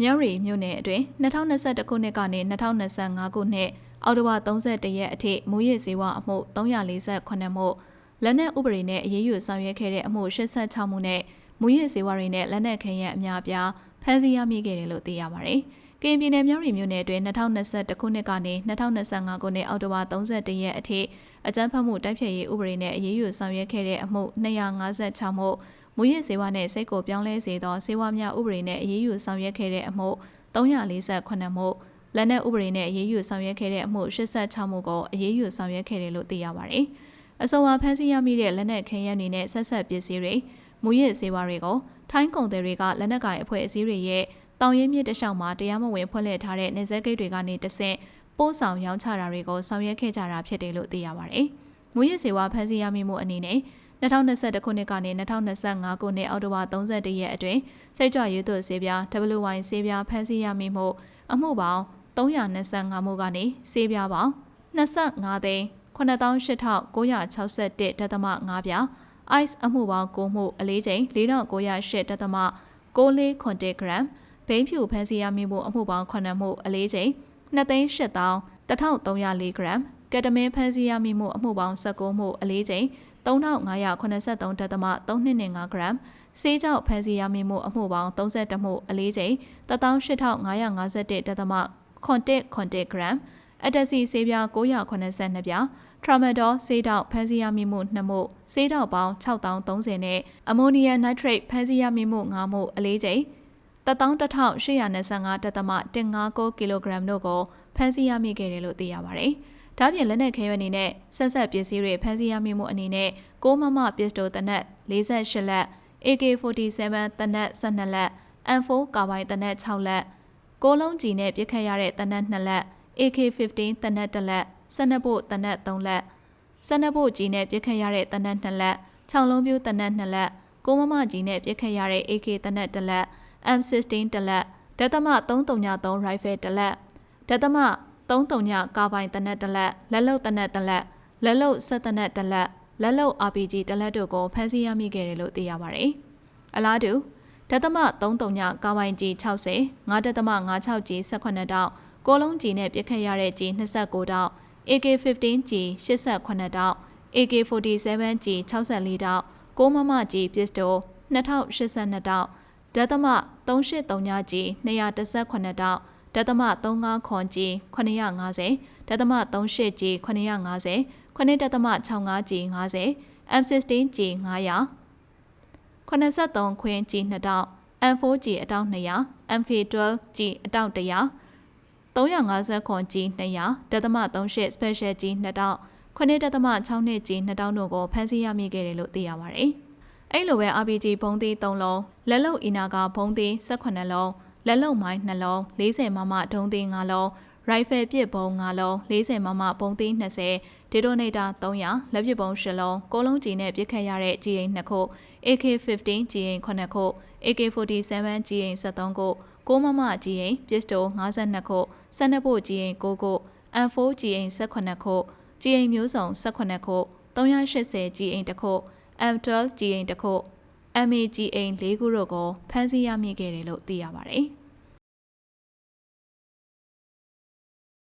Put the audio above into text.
မြရီမြို့နယ်အတွင်း2021ခုနှစ်ကနေ2025ခုနှစ်အောက်တိုဘာ31ရက်အထိမူရစ်စေဝါအမှု348မှုလက်နက်ဥပဒေနဲ့အရေးယူဆောင်ရွက်ခဲ့တဲ့အမှု86မှုနဲ့မူရစ်စေဝါတွေနဲ့လက်နက်ခဲယမ်းအများအပြားဖမ်းဆီးရမိခဲ့တယ်လို့သိရပါတယ်။ကရင်ပြည်နယ်မြောက်ရီမြို့နယ်အတွင်း2021ခုနှစ်ကနေ2025ခုနှစ်အောက်တိုဘာ31ရက်အထိအကြမ်းဖက်မှုတိုက်ဖျက်ရေးဥပဒေနဲ့အရေးယူဆောင်ရွက်ခဲ့တဲ့အမှု256မှု မူရစ်စေဝါနဲ့စိတ်ကိုပြောင်းလဲစေသောစေဝါများဥပဒေနဲ့အရေးယူဆောင်ရွက်ခဲ့တဲ့အမှု348မှုလက်နက်ဥပဒေနဲ့အရေးယူဆောင်ရွက်ခဲ့တဲ့အမှု86မှုကိုအရေးယူဆောင်ရွက်ခဲ့တယ်လို့သိရပါတယ်။အဆိုပါဖမ်းဆီးရမိတဲ့လက်နက်ခဲယမ်းတွေနဲ့ဆက်ဆက်ပစ္စည်းတွေမူရစ်စေဝါတွေကိုထိုင်းကုန်တွေကလက်နက်ကိုင်အဖွဲ့အစည်းတွေရဲ့တောင်ရင်းမြစ်တလျှောက်မှာတရားမဝင်ဖွင့်လှစ်ထားတဲ့နေဆက်ဂိတ်တွေကနေတဆင့်ပို့ဆောင်ရောင်းချတာတွေကိုဆောင်ရွက်ခဲ့ကြတာဖြစ်တယ်လို့သိရပါတယ်။မူရစ်စေဝါဖမ်းဆီးရမိမှုအနေနဲ့ 2021ခုနှစ်ကနေ2025ခုနှစ်အောက်တိုဘာ31ရက်အတွင်းစိတ်ကြွရေးသွဆေးပြား WY ဆေးပြားဖမ်းဆီးရမိမှုအမှုပေါင်း325မှုကနေဆေးပြားပေါင်း25သိန်း98,961ဒသမ5ပြား ice အမှုပေါင်း9မှုအလေးချိန်4908ဒသမ648ခွန်1 gram ဘိန်းဖြူဖမ်းဆီးရမိမှုအမှုပေါင်း9မှုအလေးချိန်2,800,1304 gram ကက်တမင်းဖမ်းဆီးရမိမှုအမှုပေါင်း19မှုအလေးချိန် 3583ဒသမ325 gram ဆေးကြောင့်ဖမ်းဆီးရမိမှုအမှုပေါင်း32မှုအလေးချိန်18551ဒသမခွန်1 gram အတက်စီဆေးပြား982ပြားထရာမဒေါဆေးတောက်ဖမ်းဆီးရမိမှု2မှုဆေးတောက်ပေါင်း6030နဲ့အမိုနီယမ်နိုက်ထရိတ်ဖမ်းဆီးရမိမှု5မှုအလေးချိန်11825တက်သမ159ကီလိုဂရမ်တို့ကိုဖမ်းဆီးရမိခဲ့တယ်လို့သိရပါတယ်။ ဒါပြင်လက်နက်ခဲယမ်းအနေနဲ့ဆက်ဆက်ပစ္စည်းတွေဖမ်းဆီးရမိမှုအနေနဲ့6မမပစ္စတိုတနက်48လက် AK47 တနက်12လက် M4 ကာဘိုင်တနက်6လက်ကိုလုံးကြီးနဲ့ပြစ်ခတ်ရတဲ့တနက်2လက် AK15 တနက်1လက်12ဖို့တနက်3လက်12ဖို့ကြီးနဲ့ပြစ်ခတ်ရတဲ့တနက်2လက်6လုံးပြူးတနက်2လက်ကိုမမကြီးနဲ့ပြစ်ခတ်ရတဲ့ AK တနက်1လက် M16 တလက်ဒသမ333 rifle တလက်ဒသမ 339ကာဘိုင်တနက်တလက်လက်လုံတနက်တလက်လက်လုံဆက်တနက်တလက်လက်လုံ RPG တလက်တို့ကိုဖမ်းဆီးရမိခဲ့တယ်လို့သိရပါတယ်။အလားတူဒသမ339ကာဘိုင်ကြီး60 9ဒသမ56ကြီး18တောက်ကိုလုံးကြီးနဲ့ပြစ်ခတ်ရတဲ့ကြီး29တောက် AK15 ကြီး88တောက် AK47 ကြီး64တောက်ကိုမမကြီးပစ္စတို2082တောက်ဒသမ383ညကြီး218တောက် ဒသမ35ခွန်ကြီး950ဒသမ38ကြီး950 9ဒသမ65ကြီး50 M16 ကြီး900 83ခွင်းကြီး2တောက် M4 ကြီးအတောက်200 MK12 ကြီးအတောက်100 350ခွန်ကြီး200ဒသမ38 special ကြီး2တောက်9ဒသမ6နှစ်ကြီး2တောက်တို့ကိုဖမ်းဆီးရမိခဲ့တယ်လို့သိရပါတယ်။အဲ့လိုပဲ RPG ဘုံသီး3လုံးလက်လုံအီနာကဘုံသီး18လုံး လက်လုံမိုင်း2လုံး40မမဒုံသီး5လုံးရိုင်ဖယ်ပစ်ဘုံ5လုံး40မမဘုံသီး20ဒေတိုနေတာ300လက်ပစ်ဘုံ10လုံးကိုလုံးကြီးနဲ့ပစ်ခတ်ရတဲ့ G8 2ခု AK15 G8 9ခု AK47 G8 73ခုကိုမမ G8 ပစ္စတို52ခု12ဖို့ G8 9ခု M4 G8 18ခု G8 မျိုးစုံ18ခု380 G8 တခု M12 G8 တစ်ခု MAGA ၄ခုတို့ကိုဖမ်းဆီးရမိခဲ့တယ်လို့သိရပါတယ်။